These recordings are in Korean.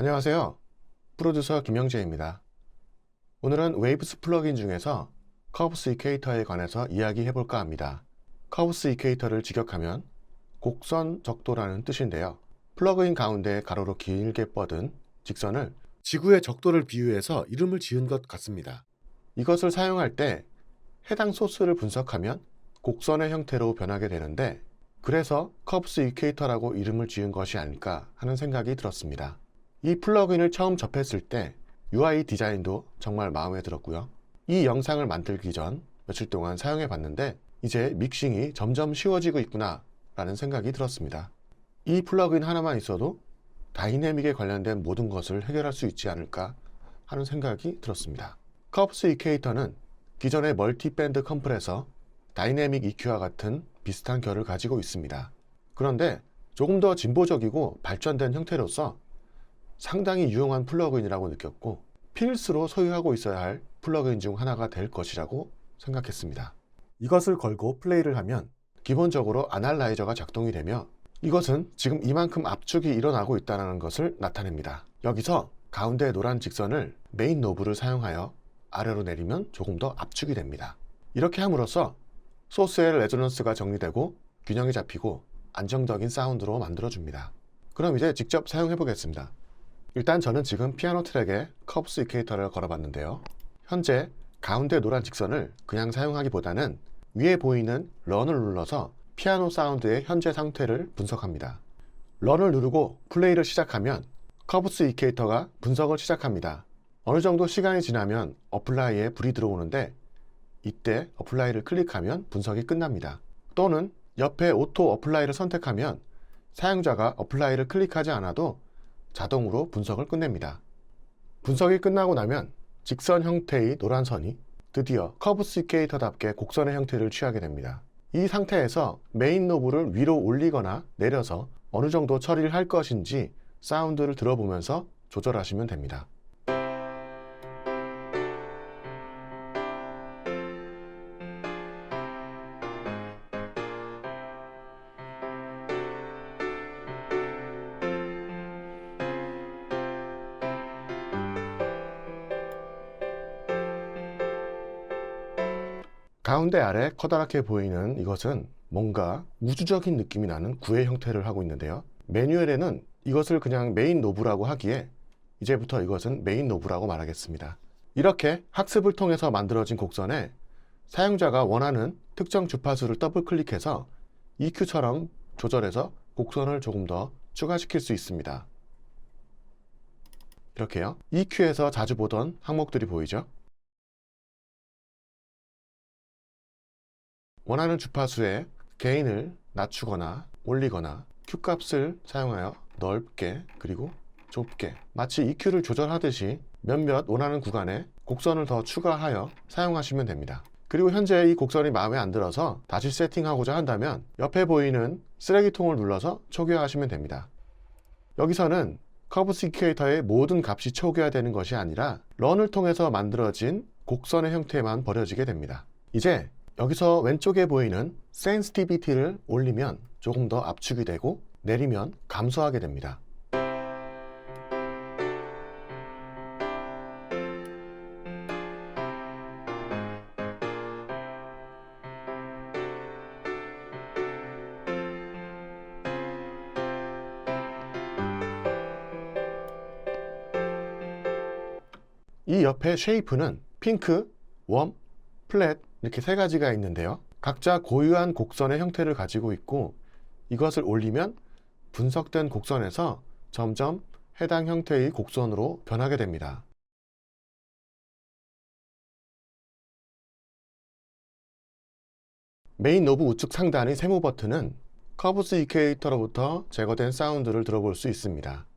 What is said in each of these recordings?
안녕하세요. 프로듀서 김영재입니다. 오늘은 웨이브스 플러그인 중에서 커브스 이케이터에 관해서 이야기해 볼까 합니다. 커브스 이케이터를 직역하면 곡선 적도라는 뜻인데요. 플러그인 가운데 가로로 길게 뻗은 직선을 지구의 적도를 비유해서 이름을 지은 것 같습니다. 이것을 사용할 때 해당 소스를 분석하면 곡선의 형태로 변하게 되는데 그래서 커브스 이케이터라고 이름을 지은 것이 아닐까 하는 생각이 들었습니다. 이 플러그인을 처음 접했을 때 UI 디자인도 정말 마음에 들었고요. 이 영상을 만들기 전 며칠 동안 사용해 봤는데 이제 믹싱이 점점 쉬워지고 있구나 라는 생각이 들었습니다. 이 플러그인 하나만 있어도 다이내믹에 관련된 모든 것을 해결할 수 있지 않을까 하는 생각이 들었습니다. 커브스 이케이터는 기존의 멀티밴드 컴프레서, 다이내믹 EQ와 같은 비슷한 결을 가지고 있습니다. 그런데 조금 더 진보적이고 발전된 형태로서 상당히 유용한 플러그인이라고 느꼈고 필수로 소유하고 있어야 할 플러그인 중 하나가 될 것이라고 생각했습니다. 이것을 걸고 플레이를 하면 기본적으로 아날라이저가 작동이 되며 이것은 지금 이만큼 압축이 일어나고 있다는 것을 나타냅니다. 여기서 가운데 노란 직선을 메인 노브를 사용하여 아래로 내리면 조금 더 압축이 됩니다. 이렇게 함으로써 소스의 레조넌스가 정리되고 균형이 잡히고 안정적인 사운드로 만들어줍니다. 그럼 이제 직접 사용해 보겠습니다. 일단 저는 지금 피아노 트랙에 컵스 이케이터를 걸어봤는데요. 현재 가운데 노란 직선을 그냥 사용하기보다는 위에 보이는 런을 눌러서 피아노 사운드의 현재 상태를 분석합니다. 런을 누르고 플레이를 시작하면 커브스 이케이터가 분석을 시작합니다. 어느 정도 시간이 지나면 어플라이에 불이 들어오는데 이때 어플라이를 클릭하면 분석이 끝납니다. 또는 옆에 오토 어플라이를 선택하면 사용자가 어플라이를 클릭하지 않아도 자동으로 분석을 끝냅니다. 분석이 끝나고 나면 직선 형태의 노란 선이 드디어 커브 시케이터답게 곡선의 형태를 취하게 됩니다. 이 상태에서 메인 노브를 위로 올리거나 내려서 어느 정도 처리를 할 것인지 사운드를 들어보면서 조절하시면 됩니다. 가운데 아래 커다랗게 보이는 이것은 뭔가 우주적인 느낌이 나는 구의 형태를 하고 있는데요. 매뉴얼에는 이것을 그냥 메인 노브라고 하기에 이제부터 이것은 메인 노브라고 말하겠습니다. 이렇게 학습을 통해서 만들어진 곡선에 사용자가 원하는 특정 주파수를 더블 클릭해서 EQ처럼 조절해서 곡선을 조금 더 추가시킬 수 있습니다. 이렇게요. EQ에서 자주 보던 항목들이 보이죠? 원하는 주파수의 게인을 낮추거나 올리거나 Q 값을 사용하여 넓게 그리고 좁게 마치 EQ를 조절하듯이 몇몇 원하는 구간에 곡선을 더 추가하여 사용하시면 됩니다. 그리고 현재 이 곡선이 마음에 안 들어서 다시 세팅하고자 한다면 옆에 보이는 쓰레기통을 눌러서 초기화하시면 됩니다. 여기서는 커브 시큐에이터의 모든 값이 초기화되는 것이 아니라 런을 통해서 만들어진 곡선의 형태만 버려지게 됩니다. 이제 여기서 왼쪽에 보이는 센스티비티를 올리면 조금 더 압축이 되고 내리면 감소하게 됩니다. 이 옆에 쉐이프는 핑크, 웜, 플랫 이렇게 세 가지가 있는데요. 각자 고유한 곡선의 형태를 가지고 있고 이것을 올리면 분석된 곡선에서 점점 해당 형태의 곡선으로 변하게 됩니다. 메인 노브 우측 상단의 세모 버튼은 커브스 이케이터로부터 제거된 사운드를 들어볼 수 있습니다.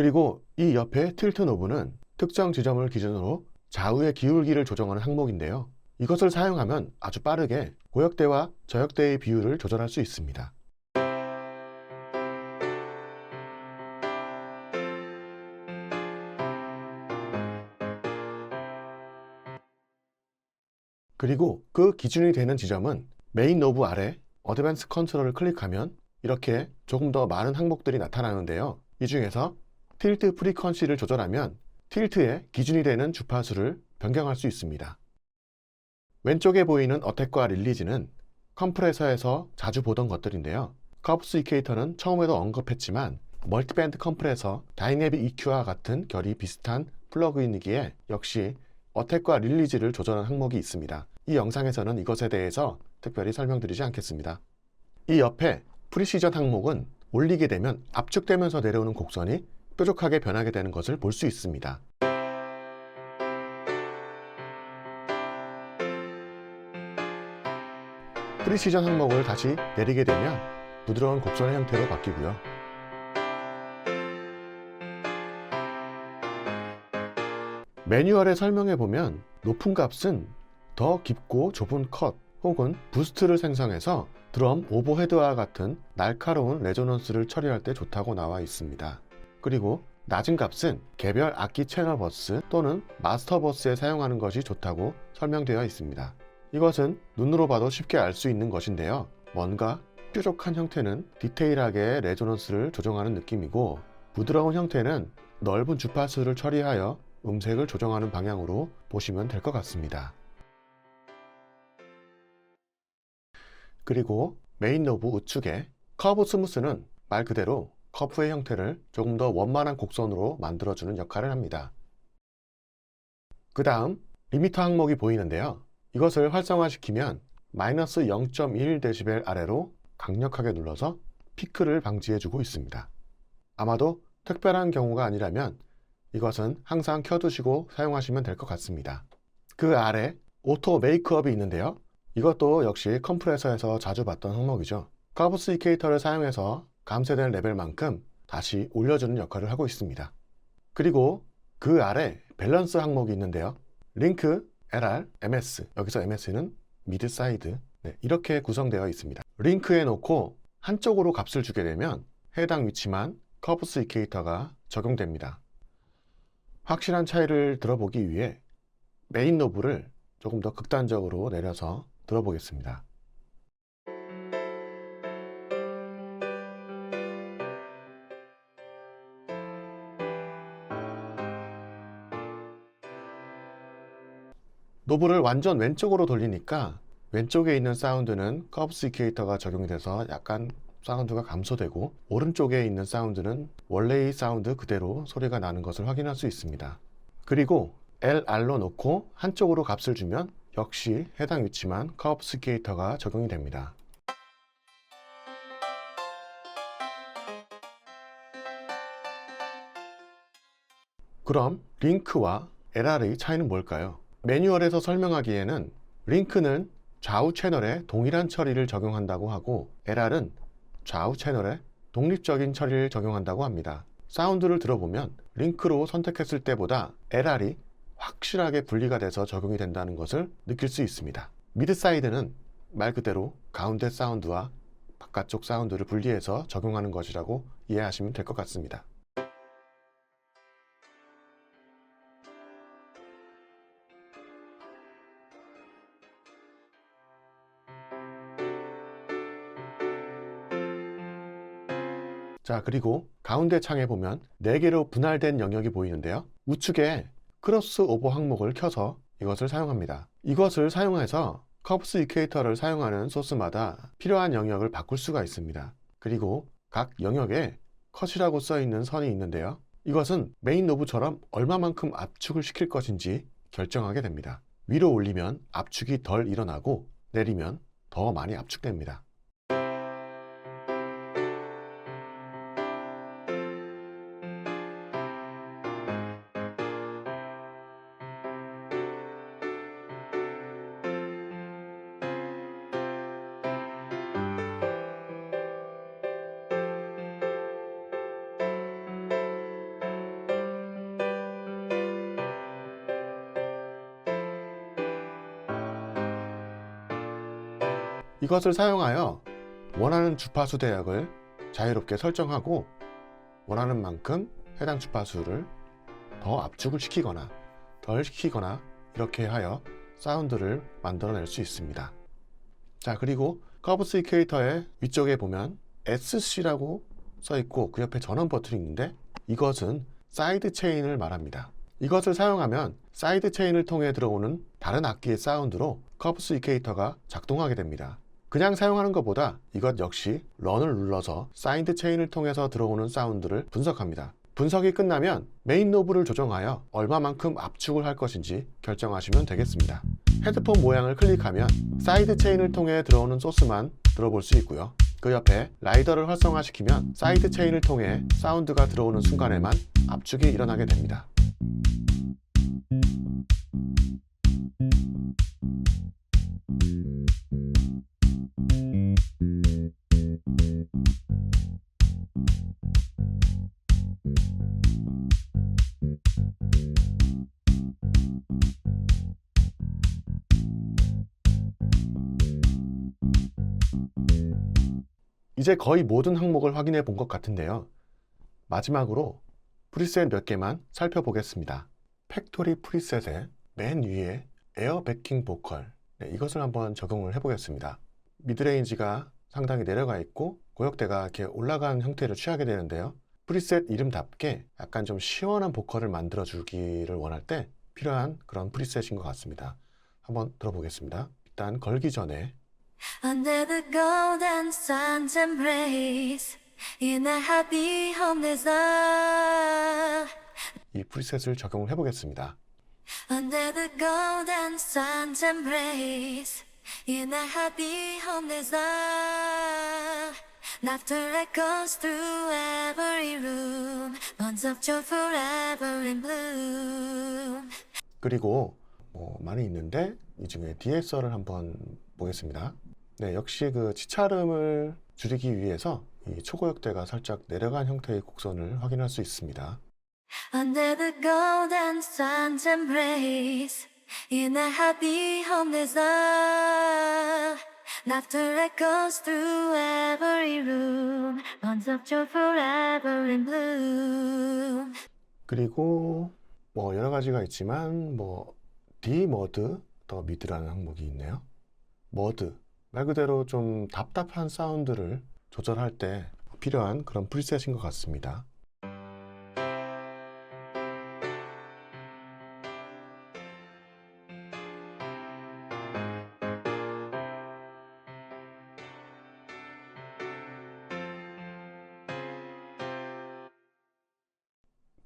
그리고 이 옆에 틸트 노브는 특정 지점을 기준으로 좌우의 기울기를 조정하는 항목인데요. 이것을 사용하면 아주 빠르게 고역대와 저역대의 비율을 조절할 수 있습니다. 그리고 그 기준이 되는 지점은 메인 노브 아래 어드밴스 컨트롤을 클릭하면 이렇게 조금 더 많은 항목들이 나타나는데요. 이 중에서 틸트 프리퀀시를 조절하면 틸트의 기준이 되는 주파수를 변경할 수 있습니다. 왼쪽에 보이는 어택과 릴리즈는 컴프레서에서 자주 보던 것들인데요. 커브스 이케이터는 처음에도 언급했지만 멀티밴드 컴프레서, 다이내믹 EQ와 같은 결이 비슷한 플러그인이기에 역시 어택과 릴리즈를 조절한 항목이 있습니다. 이 영상에서는 이것에 대해서 특별히 설명드리지 않겠습니다. 이 옆에 프리시전 항목은 올리게 되면 압축되면서 내려오는 곡선이 뾰족하게 변하게 되는 것을 볼 수 있습니다. 프리시전 항목을 다시 내리게 되면 부드러운 곡선의 형태로 바뀌고요. 매뉴얼에 설명해 보면 높은 값은 더 깊고 좁은 컷 혹은 부스트를 생성해서 드럼 오버헤드와 같은 날카로운 레조넌스를 처리할 때 좋다고 나와 있습니다. 그리고 낮은 값은 개별 악기 채널 버스 또는 마스터 버스에 사용하는 것이 좋다고 설명되어 있습니다. 이것은 눈으로 봐도 쉽게 알 수 있는 것인데요. 뭔가 뾰족한 형태는 디테일하게 레조넌스를 조정하는 느낌이고 부드러운 형태는 넓은 주파수를 처리하여 음색을 조정하는 방향으로 보시면 될 것 같습니다. 그리고 메인 노브 우측에 커브 스무스는 말 그대로 커프의 형태를 조금 더 원만한 곡선으로 만들어주는 역할을 합니다. 그 다음 리미터 항목이 보이는데요. 이것을 활성화시키면 마이너스 0.1dB 아래로 강력하게 눌러서 피크를 방지해주고 있습니다. 아마도 특별한 경우가 아니라면 이것은 항상 켜두시고 사용하시면 될 것 같습니다. 그 아래 오토 메이크업이 있는데요. 이것도 역시 컴프레서에서 자주 봤던 항목이죠. 카브스 이케이터를 사용해서 감쇄된 레벨만큼 다시 올려주는 역할을 하고 있습니다. 그리고 그 아래 밸런스 항목이 있는데요. 링크, LR, MS 여기서 MS는 미드 사이드 네, 이렇게 구성되어 있습니다. 링크에 놓고 한쪽으로 값을 주게 되면 해당 위치만 커브스 이케이터가 적용됩니다. 확실한 차이를 들어보기 위해 메인 노브를 조금 더 극단적으로 내려서 들어보겠습니다. 노브를 완전 왼쪽으로 돌리니까 왼쪽에 있는 사운드는 커브스 이케이터가 적용이 돼서 약간 사운드가 감소되고 오른쪽에 있는 사운드는 원래의 사운드 그대로 소리가 나는 것을 확인할 수 있습니다. 그리고 LR로 놓고 한쪽으로 값을 주면 역시 해당 위치만 커브스 이케이터가 적용이 됩니다. 그럼 링크와 LR의 차이는 뭘까요? 매뉴얼에서 설명하기에는 링크는 좌우 채널에 동일한 처리를 적용한다고 하고 LR은 좌우 채널에 독립적인 처리를 적용한다고 합니다. 사운드를 들어보면 링크로 선택했을 때보다 LR이 확실하게 분리가 돼서 적용이 된다는 것을 느낄 수 있습니다. 미드 사이드는 말 그대로 가운데 사운드와 바깥쪽 사운드를 분리해서 적용하는 것이라고 이해하시면 될 것 같습니다. 자, 그리고 가운데 창에 보면 4개로 분할된 영역이 보이는데요. 우측에 크로스 오버 항목을 켜서 이것을 사용합니다. 이것을 사용해서 커브스 이케이터를 사용하는 소스마다 필요한 영역을 바꿀 수가 있습니다. 그리고 각 영역에 컷이라고 써 있는 선이 있는데요. 이것은 메인 노브처럼 얼마만큼 압축을 시킬 것인지 결정하게 됩니다. 위로 올리면 압축이 덜 일어나고 내리면 더 많이 압축됩니다. 이것을 사용하여 원하는 주파수 대역을 자유롭게 설정하고 원하는 만큼 해당 주파수를 더 압축을 시키거나 덜 시키거나 이렇게 하여 사운드를 만들어낼 수 있습니다. 자, 그리고 커브스 이케이터의 위쪽에 보면 SC라고 써 있고 그 옆에 전원 버튼이 있는데 이것은 사이드 체인을 말합니다. 이것을 사용하면 사이드 체인을 통해 들어오는 다른 악기의 사운드로 커브스 이케이터가 작동하게 됩니다. 그냥 사용하는 것보다 이것 역시 런을 눌러서 사이드 체인을 통해서 들어오는 사운드를 분석합니다. 분석이 끝나면 메인 노브를 조정하여 얼마만큼 압축을 할 것인지 결정하시면 되겠습니다. 헤드폰 모양을 클릭하면 사이드 체인을 통해 들어오는 소스만 들어볼 수 있고요. 그 옆에 라이더를 활성화시키면 사이드 체인을 통해 사운드가 들어오는 순간에만 압축이 일어나게 됩니다. 이제 거의 모든 항목을 확인해 본 것 같은데요. 마지막으로 프리셋 몇 개만 살펴보겠습니다. 팩토리 프리셋의 맨 위에 에어 베킹 보컬 네, 이것을 한번 적용을 해보겠습니다. 미드레인지가 상당히 내려가 있고 고역대가 이렇게 올라간 형태를 취하게 되는데요. 프리셋 이름답게 약간 좀 시원한 보컬을 만들어 주기를 원할 때 필요한 그런 프리셋인 것 같습니다. 한번 들어보겠습니다. 일단 걸기 전에 Under the golden sun's embrace, in a happy homeless love. 이 프리셋을 적용을 해보겠습니다. Under the golden sun's embrace, in a happy homeless love. Laughter echoes through every room, bonds of joy forever in bloom. 그리고 뭐 많이 있는데 이 중에 DSR을 한번 보겠습니다. 네, 역시 그 치차름을 줄이기 위해서 이 초고역대가 살짝 내려간 형태의 곡선을 확인할 수 있습니다. Under the golden sun's embrace, in a happy homeless love. Laughter echoes through every room, bonds of joy forever in bloom. 그리고 뭐 여러 가지가 있지만 뭐 D 머드 더 미드라는 항목이 있네요. 머드 말 그대로 좀 답답한 사운드를 조절할 때 필요한 그런 프리셋인 것 같습니다.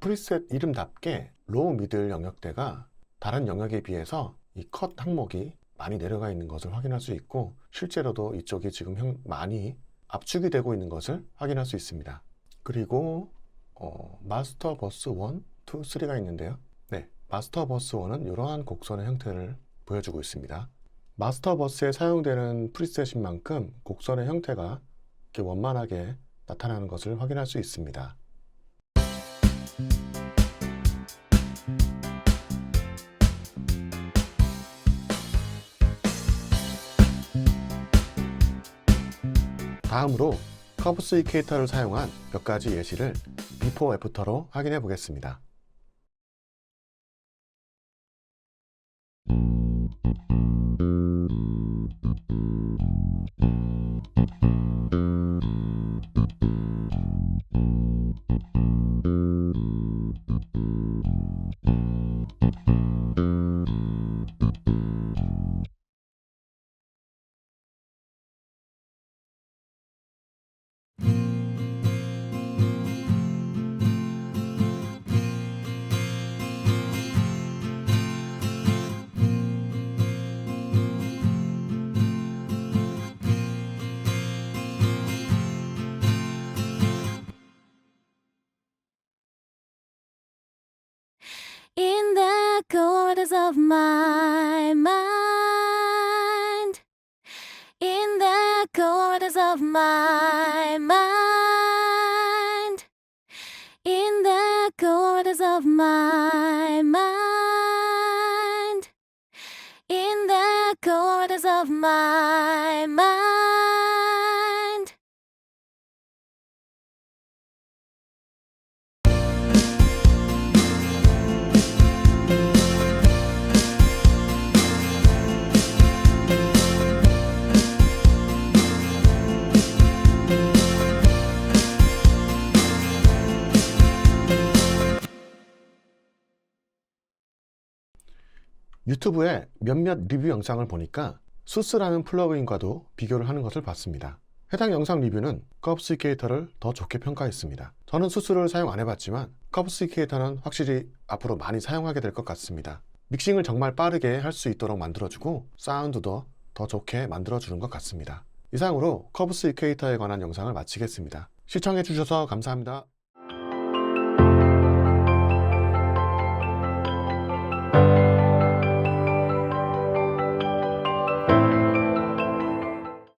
프리셋 이름답게 로우 미들 영역대가 다른 영역에 비해서 이 컷 항목이 많이 내려가 있는 것을 확인할 수 있고 실제로도 이쪽이 지금 형- 많이 압축이 되고 있는 것을 확인할 수 있습니다. 그리고 어, 마스터 버스 1, 2, 3가 있는데요. 네, 마스터 버스 1은 이러한 곡선의 형태를 보여주고 있습니다. 마스터 버스에 사용되는 프리셋인 만큼 곡선의 형태가 이렇게 원만하게 나타나는 것을 확인할 수 있습니다. 다음으로 커브스 이케이터를 사용한 몇 가지 예시를 비포 애프터로 확인해 보겠습니다. In the corners of my mind, in the corners of my mind, in the corners of my mind, in the corners of my mind. 유튜브에 몇몇 리뷰 영상을 보니까 수스라는 플러그인과도 비교를 하는 것을 봤습니다. 해당 영상 리뷰는 커브스 이케이터를 더 좋게 평가했습니다. 저는 수스를 사용 안 해봤지만 커브스 이케이터는 확실히 앞으로 많이 사용하게 될 것 같습니다. 믹싱을 정말 빠르게 할 수 있도록 만들어주고 사운드도 더 좋게 만들어주는 것 같습니다. 이상으로 커브스 이케이터에 관한 영상을 마치겠습니다. 시청해주셔서 감사합니다.